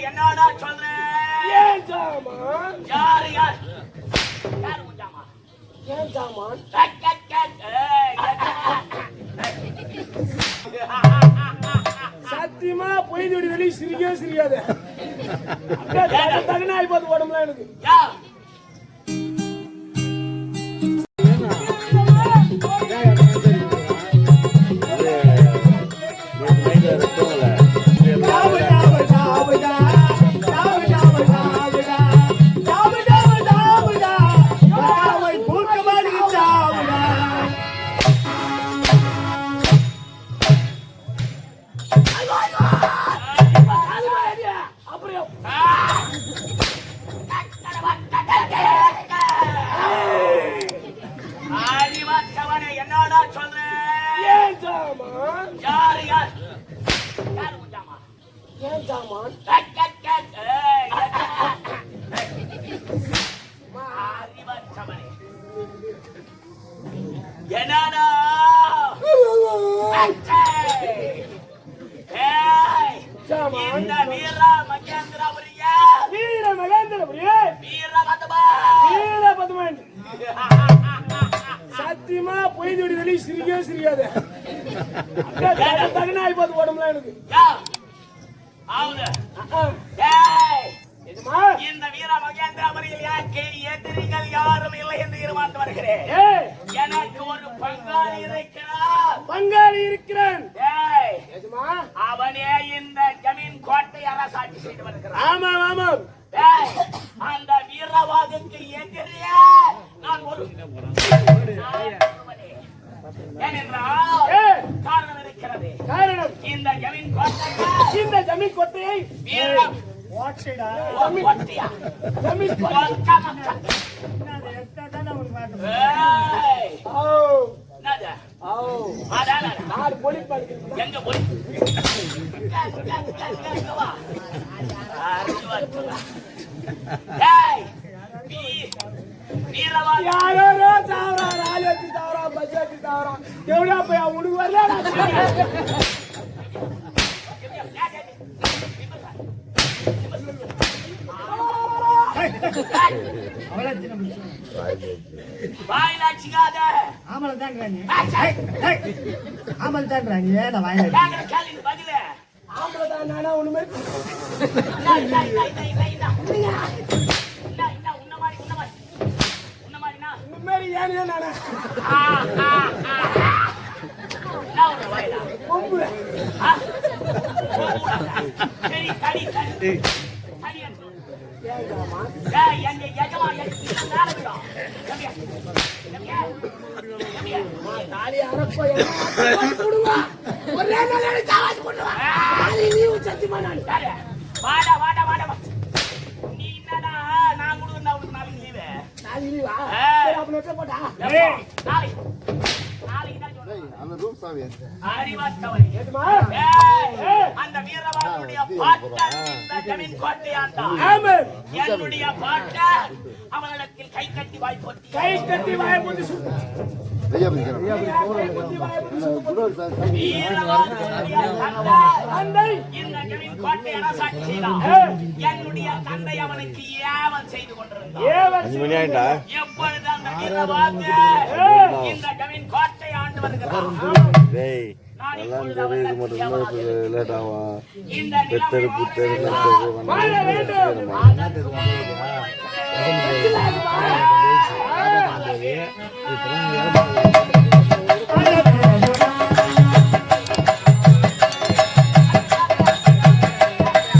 என்னடா சொல்றேன் யாரு யார்? யார் உண்டாமா ஏன் ஏய், சத்தியமா பொய் தொடி வெளியே சிரிக்கவே சிரிக்காத. ஆகி பார்த்து உடம்புல எனக்கு. யார் அப்புறம் அறிவத்தவனை என்னடா சொல்றேன் ஏன் சாமான் ஏன் சாமான் என்னடா சாமான் வீரா மகேந்திரபுரியா வீர மகேந்திரபுரியே வீர மதபா வீர பதுமன் சத்தியமா பொய் வெளியே சிரிக்கவே சிரிக்காத. தகுன ஆகி பார்த்து உடம்புல எனக்கு. இந்த வீர மகேந்திரபுரியில் யாருக்கு எதிரிகள் யாரும் இல்லை என்று இருமாந்து வருகிறேன். எனக்கு ஒரு பங்காளி இருக்கிறார். பங்காளி இருக்கிறேன். அவனே இந்த ஜமீன் கோட்டை அரசாட்சி செய்து வருகிறான் ஆமாம் ஏய், அந்த வீரவாதுக்கு எதிரியே நான் ஒரு காரணம் இந்த ஜமீன் இந்த ஜமீன் கொட்டையை எங்க போய் யாரோ? தாவரா எவ்வளோ போய் உனக்கு வரல. ஆமல் தான். ஆமல் தான் ஏன் வாயில தான் ஒண்ணுமே எம்பியா? தாலி அரப்ப கொடுங்க ஒரே நாள் சாவாசி போட்டுவா தாலி நீ சத்தியமா நான்? வாடா வாடா வாடா. நீ என்னடா நான் கொடுக்குறேன் நாளைக்கு லீவு தாலி நீ போட்டா நாளைக்கு. நாளைக்கு தான் சொல்றேன் அந்த ரூம் சாவி அறிவாத்தவன் அந்த இந்த ஜமீன் கோட்டையாண்டான் ஆமென். என்னுடைய பாட்டன் அவனிடத்தில் கை கட்டி வாய் போட்டி கை கட்டி வாய போட்டு என்னுடைய தந்தை அவனுக்கு ஏவல் செய்து கொண்டிருந்தான் எப்பொழுது அந்த இந்த கோட்டை ஆண்டு வருகிறான் எல்லாம் தெரியுது. லேட் ஆகும் வாழ வேண்டும் இப்பதான்